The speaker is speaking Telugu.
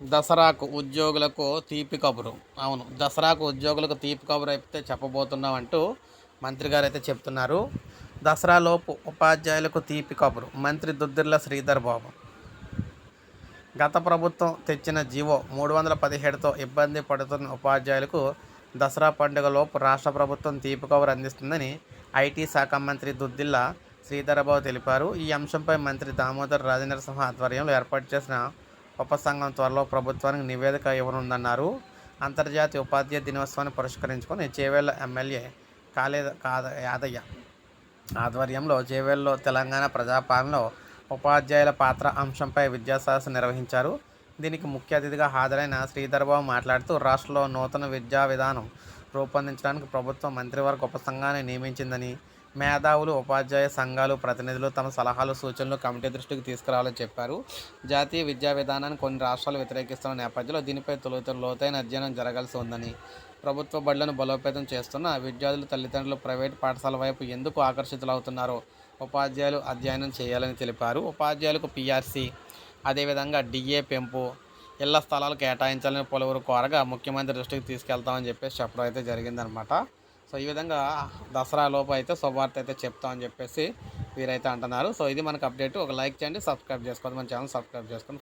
దసరాకు ఉద్యోగులకు తీపి కబురు. అవును దసరాకు ఉద్యోగులకు తీపి కబురు అయితే చెప్పబోతున్నాం అంటూ మంత్రి గారు అయితే చెప్తున్నారు. దసరాలోపు ఉపాధ్యాయులకు తీపి కబురు. మంత్రి దుద్దిర్ల శ్రీధర్ బాబు. గత ప్రభుత్వం తెచ్చిన జీవో మూడు వందల పదిహేడుతో ఇబ్బంది పడుతున్న ఉపాధ్యాయులకు దసరా పండుగలోపు రాష్ట్ర ప్రభుత్వం తీపి కబురు అందిస్తుందని ఐటీ శాఖ మంత్రి దుద్దిల్ల శ్రీధరబాబు తెలిపారు. ఈ అంశంపై మంత్రి దామోదర్ రాజనరసింహ ఆధ్వర్యంలో ఏర్పాటు చేసిన ఉపసంఘం త్వరలో ప్రభుత్వానికి నివేదిక ఇవ్వనుందన్నారు. అంతర్జాతీయ ఉపాధ్యాయ దినోత్సవాన్ని పురస్కరించుకొని చేవేళ్ళ ఎమ్మెల్యే కాళే కాద యాదయ్య ఆధ్వర్యంలో చేవేళ్ళలో తెలంగాణ ప్రజాపాలనలో ఉపాధ్యాయుల పాత్ర అంశంపై విద్యాసదస్సు నిర్వహించారు. దీనికి ముఖ్య అతిథిగా హాజరైన శ్రీధర్బాబు మాట్లాడుతూ రాష్ట్రంలో నూతన విద్యా విధానం రూపొందించడానికి ప్రభుత్వం మంత్రివర్గ ఉపసంఘాన్ని నియమించిందని మేధావులు ఉపాధ్యాయ సంఘాలు ప్రతినిధులు తమ సలహాలు సూచనలు కమిటీ దృష్టికి తీసుకురావాలని చెప్పారు. జాతీయ విద్యా విధానాన్ని కొన్ని రాష్ట్రాలు వ్యతిరేకిస్తున్న నేపథ్యంలో దీనిపై తొలుత లోతైన అధ్యయనం జరగాల్సి ఉందని ప్రభుత్వ బడులను బలోపేతం చేస్తున్న విద్యార్థులు తల్లిదండ్రులు ప్రైవేట్ పాఠశాల వైపు ఎందుకు ఆకర్షితులవుతున్నారో ఉపాధ్యాయులు అధ్యయనం చేయాలని తెలిపారు. ఉపాధ్యాయులకు పీఆర్సీ అదేవిధంగా డిఏ పెంపు ఇళ్ళ స్థలాలు కేటాయించాలని పలువురు కోరగా ముఖ్యమంత్రి దృష్టికి తీసుకెళ్తామని చెప్పేసి చెప్పడం అయితే జరిగిందనమాట సో ఈ విధంగా దసరా లోపు అయితే శుభవార్త అయితే చెప్తామని చెప్పేసి వీరైతే అంటున్నారు. సో ఇది మనకు అప్డేట్. ఒక లైక్ చేయండి సబ్స్క్రైబ్ చేసుకోండి. మన ఛానల్ సబ్స్క్రైబ్ చేసుకోండి.